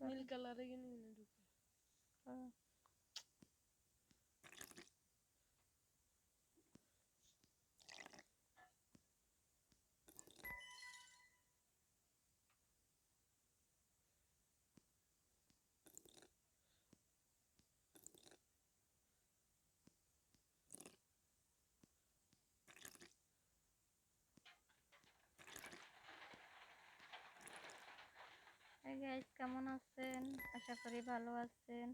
Melikalara yine yine dokun. Guys, কেমন আছেন? আশা করি ভালো আছেন।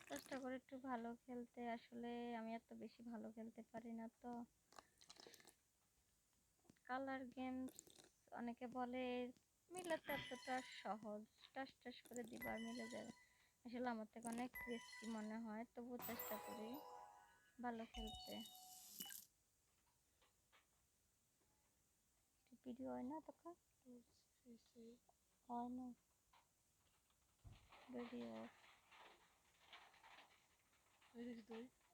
চেষ্টা করি একটু ভালো খেলতে। আসলে আমি এত বেশি ভালো খেলতে পারি না তো। কালার গেমস অনেকে বলে মিলাতে এতটা সহজ। টাস টাস করে দিবা আর মিলে যাবে আসলে আমার থেকে অনেক রিস্কি মনে হয় তবুও চেষ্টা করি ভালো খেলতে। ভিডিও হয় না তোকে হয় না? video. What is doing?